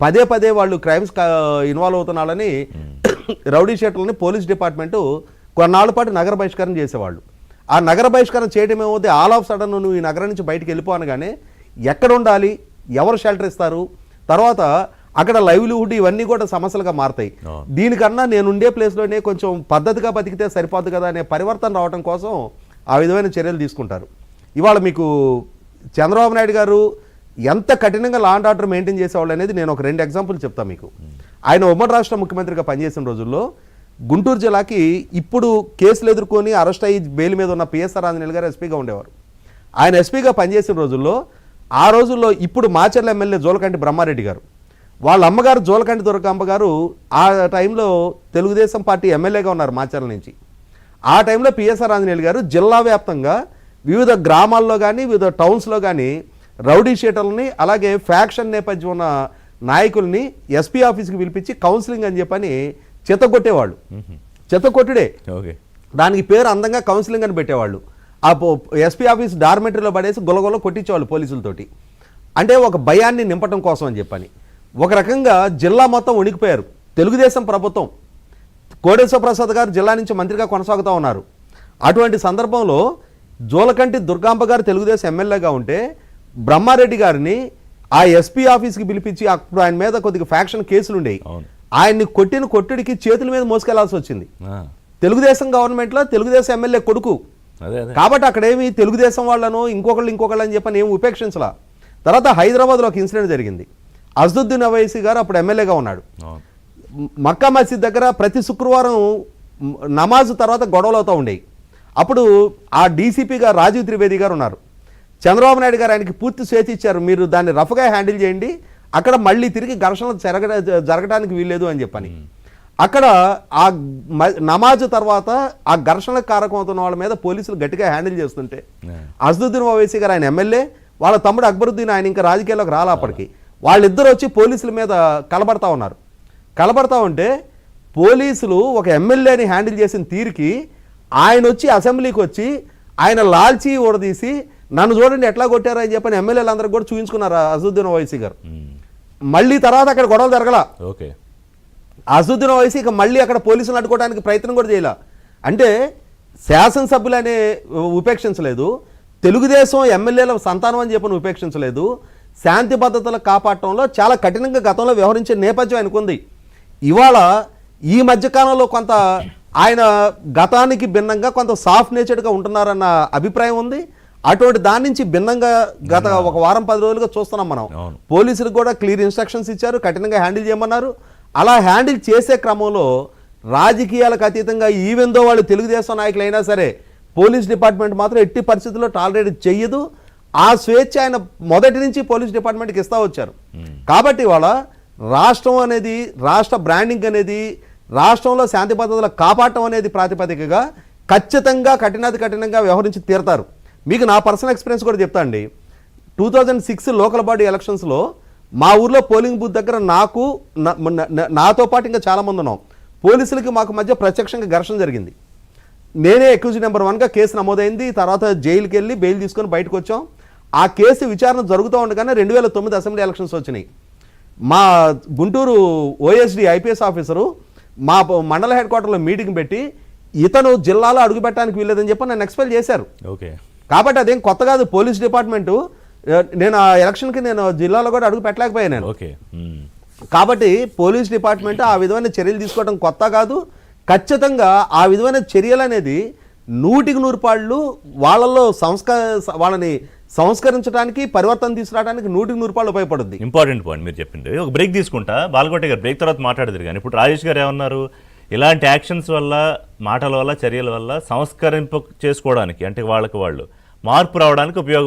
పదే పదే వాళ్ళు క్రైమ్స్ ఇన్వాల్వ్ అవుతున్నారని రౌడీ షీటర్లని పోలీస్ డిపార్ట్మెంటు కొన్నాళ్ళ పాటు నగర బహిష్కరణ చేసేవాళ్ళు. ఆ నగర బహిష్కరణ చేయడం ఏమవుతుంది ఆల్ ఆఫ్ సడన్ నువ్వు ఈ నగరం నుంచి బయటికి వెళ్ళిపోనగానే ఎక్కడ ఉండాలి ఎవరు షెల్టర్ ఇస్తారు తర్వాత అక్కడ లైవ్లీహుడ్ ఇవన్నీ కూడా సమస్యలుగా మారతాయి. దీనికన్నా నేను ఉండే ప్లేస్లోనే కొంచెం పద్ధతిగా బతికితే సరిపోద్ది కదా అనే పరివర్తన రావడం కోసం ఆ విధమైన చర్యలు తీసుకుంటారు. ఇవాళ మీకు చంద్రబాబు నాయుడు గారు ఎంత కఠినంగా లా అండ్ ఆర్డర్ మెయింటైన్ చేసేవాళ్ళు అనేది నేను ఒక రెండు ఎగ్జాంపుల్ చెప్తాను మీకు. ఆయన ఉమ్మడి రాష్ట్ర ముఖ్యమంత్రిగా పనిచేసిన రోజుల్లో గుంటూరు జిల్లాకి ఇప్పుడు కేసులు ఎదుర్కొని అరెస్ట్ అయ్యి బెయిల్ మీద ఉన్న పిఎస్ఆర్ ఆంజనేయులు గారు ఎస్పీగా ఉండేవారు. ఆయన ఎస్పీగా పనిచేసిన రోజుల్లో ఆ రోజుల్లో ఇప్పుడు మాచర్ల ఎమ్మెల్యే జోలకంటి బ్రహ్మారెడ్డి గారు. వాళ్ళ అమ్మగారు జోలకంటి దుర్గమ్మ గారు ఆ టైంలో తెలుగుదేశం పార్టీ ఎమ్మెల్యేగా ఉన్నారు మాచర్ల నుంచి. ఆ టైంలో పిఎస్ఆర్ ఆంజనేయులు గారు జిల్లా వ్యాప్తంగా వివిధ గ్రామాల్లో కానీ వివిధ టౌన్స్లో కానీ రౌడీ షీటర్లని అలాగే ఫ్యాక్షన్ నేపథ్యం ఉన్న నాయకుల్ని ఎస్పీ ఆఫీస్కి పిలిపించి కౌన్సిలింగ్ అని చెప్పని చెత్తగొట్టేవాళ్ళు చెత్తకొట్టుడే ఓకే. దానికి పేరు అందంగా కౌన్సిలింగ్ అని పెట్టేవాళ్ళు. ఆ ఎస్పీ ఆఫీస్ డార్మెంటరీలో పడేసి గొలగొల కొట్టించేవాళ్ళు పోలీసులతోటి. అంటే ఒక భయాన్ని నింపటం కోసం అని చెప్పని. ఒక రకంగా జిల్లా మొత్తం వణికిపోయారు. తెలుగుదేశం ప్రభుత్వం. కోడేశ్వర ప్రసాద్ గారు జిల్లా నుంచి మంత్రిగా కొనసాగుతూ ఉన్నారు. అటువంటి సందర్భంలో జోలకంటి దుర్గాంబ గారు తెలుగుదేశం ఎమ్మెల్యేగా ఉంటే బ్రహ్మారెడ్డి గారిని ఆ ఎస్పీ ఆఫీస్కి పిలిపించి అప్పుడు ఆయన మీద కొద్దిగా ఫ్యాక్షన్ కేసులు ఉండేవి. ఆయన్ని కొట్టిన కొట్టుడికి చేతుల మీద మోసుకెళ్ళాల్సి వచ్చింది తెలుగుదేశం గవర్నమెంట్లో తెలుగుదేశం ఎమ్మెల్యే కొడుకు. కాబట్టి అక్కడేమి తెలుగుదేశం వాళ్ళను ఇంకొకళ్ళు ఇంకొకళ్ళు అని చెప్పని ఏమి ఉపేక్షించలా. తర్వాత హైదరాబాద్లో ఒక ఇన్సిడెంట్ జరిగింది. అజదుద్దీన్ అవైసీ గారు అప్పుడు ఎమ్మెల్యేగా ఉన్నాడు. మక్కా మసీద్ దగ్గర ప్రతి శుక్రవారం నమాజ్ తర్వాత గొడవలు అవుతూ ఉండేవి అప్పుడు ఆ డీసీపీగా రాజీవ్ త్రివేది గారు ఉన్నారు. చంద్రబాబు నాయుడు గారు ఆయనకి పూర్తి స్వేచ్ఛ ఇచ్చారు. మీరు దాన్ని రఫ్గా హ్యాండిల్ చేయండి. అక్కడ మళ్ళీ తిరిగి ఘర్షణలు జరగ జరగడానికి వీల్లేదు అని చెప్పని. అక్కడ ఆ నమాజ్ తర్వాత ఆ ఘర్షణకు కారకం అవుతున్న వాళ్ళ మీద పోలీసులు గట్టిగా హ్యాండిల్ చేస్తుంటే. అసదుద్దీన్ ఓవైసీ గారు ఆయన ఎమ్మెల్యే వాళ్ళ తమ్ముడు అక్బరుద్దీన్ ఆయన ఇంకా రాజకీయాల్లోకి రాలా అప్పటికి. వాళ్ళిద్దరు వచ్చి పోలీసుల మీద కలబడతా ఉన్నారు. కలబడతా ఉంటే పోలీసులు ఒక ఎమ్మెల్యేని హ్యాండిల్ చేసిన తీరుకి ఆయన వచ్చి అసెంబ్లీకి వచ్చి ఆయన లాల్చి ఊడదీసి నన్ను చూడండి ఎట్లా కొట్టారా అని చెప్పని ఎమ్మెల్యేలందరూ కూడా చూపించుకున్నారు అసదుద్దీన్ ఓవైసీ గారు. మళ్ళీ తర్వాత అక్కడ గొడవలు జరగల. ఓకే. అసదుద్దీన్ ఓవైసీ ఇక మళ్ళీ అక్కడ పోలీసులు అడ్డుకోవడానికి ప్రయత్నం కూడా చేయాల. అంటే శాసనసభ్యులు అనే ఉపేక్షించలేదు. తెలుగుదేశం ఎమ్మెల్యేల సంతానం అని చెప్పని ఉపేక్షించలేదు. శాంతి భద్రతలు కాపాడటంలో చాలా కఠినంగా గతంలో వ్యవహరించే నేపథ్యం ఆయనకుంది ఇవాళ ఈ మధ్యకాలంలో కొంత ఆయన గతానికి భిన్నంగా కొంత సాఫ్ట్ నేచర్డ్గా ఉంటున్నారన్న అభిప్రాయం ఉంది. అటువంటి దాని నుంచి భిన్నంగా గత ఒక వారం పది రోజులుగా చూస్తున్నాం మనం. పోలీసులకు కూడా క్లియర్ ఇన్స్ట్రక్షన్స్ ఇచ్చారు కఠినంగా హ్యాండిల్ చేయమన్నారు. అలా హ్యాండిల్ చేసే క్రమంలో రాజకీయాలకు అతీతంగా ఈవెందో వాళ్ళు తెలుగుదేశం నాయకులు అయినా సరే పోలీస్ డిపార్ట్మెంట్ మాత్రం ఎట్టి పరిస్థితుల్లో టాలరేట్ చెయ్యదు. ఆ స్వేచ్ఛ ఆయన మొదటి నుంచి పోలీస్ డిపార్ట్మెంట్కి ఇస్తా వచ్చారు. కాబట్టి ఇవాళ రాష్ట్రం అనేది రాష్ట్ర బ్రాండింగ్ అనేది రాష్ట్రంలో శాంతి భద్రతలు కాపాడటం అనేది ప్రాతిపదికగా ఖచ్చితంగా కఠినాతి కఠినంగా వ్యవహరించి తీరతారు. మీకు నా పర్సనల్ ఎక్స్పీరియన్స్ కూడా చెప్తా అండి. Two thousand six local body ఎలక్షన్స్లో మా ఊర్లో పోలింగ్ బూత్ దగ్గర నాకు నాతో పాటు ఇంకా చాలామంది ఉన్నాం. పోలీసులకి మాకు మధ్య ప్రత్యక్షంగా ఘర్షణ జరిగింది. నేనే అక్యూజ్ నెంబర్ వన్గా కేసు నమోదైంది. తర్వాత జైలుకి వెళ్ళి బెయిల్ తీసుకొని బయటకు వచ్చాం. ఆ కేసు విచారణ జరుగుతూ ఉండగానే రెండు వేల తొమ్మిది అసెంబ్లీ ఎలక్షన్స్ వచ్చినాయి. మా గుంటూరు ఓఎస్డి ఐపీఎస్ ఆఫీసరు మా మండల హెడ్ క్వార్టర్లో మీటింగ్ పెట్టి ఇతను జిల్లాలో అడుగుపెట్టడానికి వీల్లేదని చెప్పి నన్ను ఎక్స్పెల్ చేశారు. ఓకే. కాబట్టి అదేం కొత్త కాదు పోలీస్ డిపార్ట్మెంటు నేను ఆ ఎలక్షన్కి నేను జిల్లాలో కూడా అడుగు పెట్టలేకపోయాను నేను. ఓకే. కాబట్టి పోలీస్ డిపార్ట్మెంట్ ఆ విధమైన చర్యలు తీసుకోవడం కొత్త కాదు. ఖచ్చితంగా ఆ విధమైన చర్యలు అనేది నూటికి నూరు పాళ్ళు వాళ్ళల్లో సంస్క వాళ్ళని సంస్కరించడానికి పరివర్తన తీసుకురావడానికి నూటికి నూరు పాళ్ళు ఉపయోగపడుద్ది. ఇంపార్టెంట్ పాయింట్ మీరు చెప్పింది. ఒక బ్రేక్ తీసుకుంటా. బాలకోట గారు బ్రేక్ తర్వాత మాట్లాడదురు కానీ ఇప్పుడు రాజేష్ గారు ఏమన్నారు? ఇలాంటి యాక్షన్స్ వల్ల మాటల వల్ల చర్యల వల్ల సంస్కరింప చేసుకోవడానికి అంటే వాళ్ళకి వాళ్ళు మార్పు రావడానికి ఉపయోగం